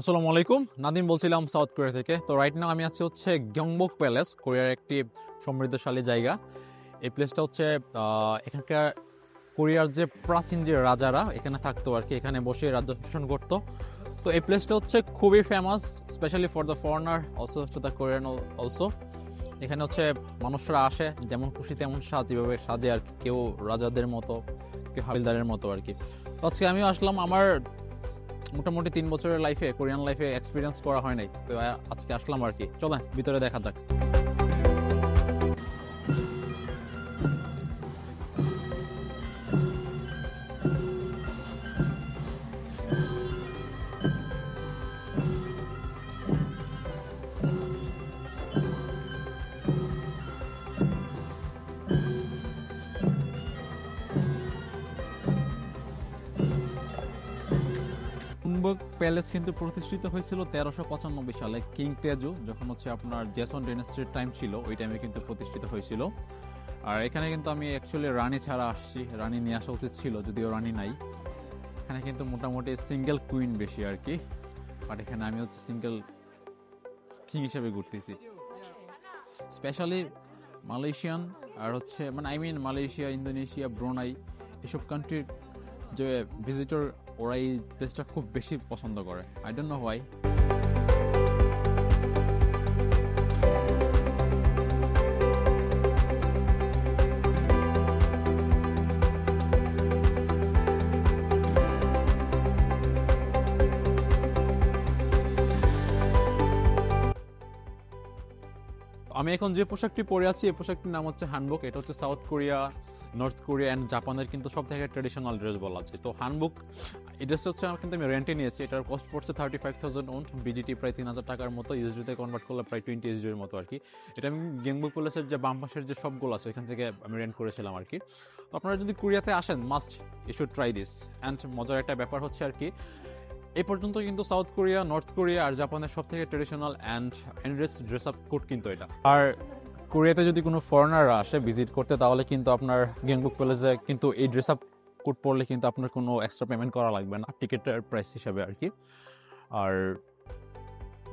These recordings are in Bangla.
আসসালামু আলাইকুম নাদিম বলছিলাম সাউথ কোরিয়া থেকে। তো রাইট নাও আমি আছি হচ্ছে গংবক প্যালেস, কোরিয়ার একটি সমৃদ্ধশালী জায়গা। এই প্লেসটা হচ্ছে এখানকার কোরিয়ার যে প্রাচীন যে রাজারা, এখানে থাকতো আর কি, এখানে বসে রাজ্য শাসন করতো। তো এই প্লেসটা হচ্ছে খুবই famous specially for the foreigner also হচ্ছে দ্য কোরিয়ান অলসো এখানে হচ্ছে মানুষরা আসে, যেমন খুশি তেমন সাজ, যেভাবে সাজে আর কি, কেউ রাজাদের মতো, কেউ হাবিলদারের মতো আর কি। আজকে আমিও আসলাম আমার মোটামুটি তিন বছরের লাইফে কোরিয়ান লাইফে এক্সপিরিয়েন্স করা হয় নাই। তো আজকে আসলাম আর কি। চলেন, ভিতরে দেখা যাক। কুনবক প্যালেস কিন্তু প্রতিষ্ঠিত হয়েছিল তেরোশো পঁচানব্বই সালে কিং তেজু, যখন হচ্ছে আপনার জেসন ডেনেস্ট্রির টাইম ছিল, ওই টাইমে কিন্তু প্রতিষ্ঠিত হয়েছিল। আর এখানে কিন্তু আমি অ্যাকচুয়ালি রানী ছাড়া আসছি, রানী নিয়ে আসা উচিত ছিল, যদিও রানী নাই। এখানে কিন্তু মোটামুটি সিঙ্গেল কুইন বেশি আর কি বাট এখানে আমি হচ্ছে সিঙ্গেল কিং হিসেবে ঘুরতেছি। স্পেশালি মালয়েশিয়ান আর হচ্ছে মানে I mean Malaysia Indonesia Brunei এসব কান্ট্রির যে ভিজিটর ওরা এই প্লেসটা খুব বেশি পছন্দ করে। আই ডোন্ট নো হোয়াই আমি এখন যে পোশাকটি পরে আছি, এই পোশাকটির নাম হচ্ছে হানবুক এটা হচ্ছে South Korea North Korea and জাপানের কিন্তু সব থেকে ট্রেডিশনাল ড্রেস বলা যায় তো হানবুক এই ড্রেসটা হচ্ছে আমার কিন্তু আমি রেন্টে নিয়েছি। এটার কস্ট পড়ছে thirty five thousand won BDT প্রায় তিন হাজার টাকার মতো ইউএসডিতে কনভার্ট করলে প্রায় টোয়েন্টি এসডির মতো আর কি এটা আমি গেংবুক প্যালেসের যে বাম পাশের যে সবগুলো আছে, এখান থেকে আমি রেন্ট করেছিলাম আর কি তো আপনারা যদি কোরিয়াতে আসেন must you should try this and মজার একটা ব্যাপার হচ্ছে আর কি এই পর্যন্ত কিন্তু সাউথ কোরিয়া নর্থ কোরিয়া আর জাপানের সব থেকে traditional and enrich dress up code কিন্তু এটা। আর কোরিয়াতে যদি কোনো ফরেনাররা আসে ভিজিট করতে, তাহলে কিন্তু আপনার গেংবুক প্যালেসে কিন্তু এই ড্রেস আপ কোড পরলে কিন্তু আপনার কোনো এক্সট্রা পেমেন্ট করা লাগবে না টিকিটের প্রাইস হিসাবে আর কি। আর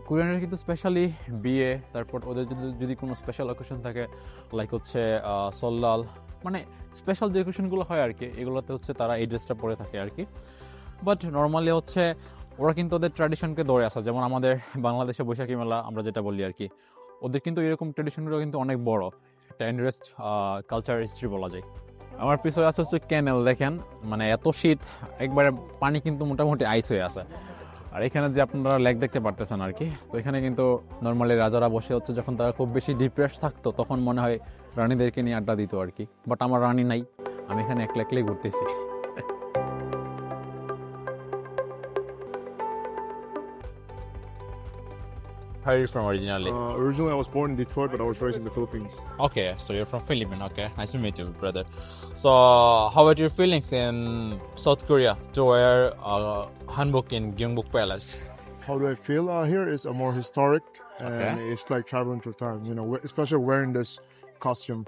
কোরিয়ানের কিন্তু স্পেশালি বিয়ে, তারপর ওদের যদি যদি কোনো স্পেশাল অকেশন থাকে লাইক হচ্ছে সল্লাল মানে স্পেশাল যে অকেশনগুলো হয় আর কি, এগুলোতে হচ্ছে তারা এই ড্রেসটা পরে থাকে আর কি। বাট নর্মালি হচ্ছে, ওরা কিন্তু ওদের ট্র্যাডিশনকে ধরে আসা, যেমন আমাদের বাংলাদেশে বৈশাখী মেলা, আমরা যেটা বলি আর কি। ওদের কিন্তু এরকম ট্র্যাডিশনগুলো কিন্তু অনেক বড়। একটা ইন্টারেস্ট কালচার হিস্ট্রি বলা যায়। আমার পিছনে আছে হচ্ছে ক্যানেল, দেখেন। মানে এত শীত, একবারে পানি কিন্তু মোটামুটি আইস হয়ে আছে। আর এখানে যে আপনারা লেক দেখতে পারতেছেন আর কি, তো এখানে কিন্তু নর্মালি রাজারা বসে হচ্ছে যখন তারা খুব বেশি ডিপ্রেস থাকতো, তখন মনে হয় রানীদেরকে নিয়ে আড্ডা দিত আর কি। বাট আমার রানী নাই, আমি এখানে একলা একলাই ঘুরতেছি। How are you from originally? Uh, originally, I was born in Detroit, but I was raised in the Philippines. Okay, so you're from Philippines. Okay, nice to meet you, brother. So, how about your feelings in South Korea to wear uh, hanbok in Gyeongbok Palace? How do I feel uh, here? Is a more historic, and Okay. it's like traveling through time. You know, especially wearing this costume.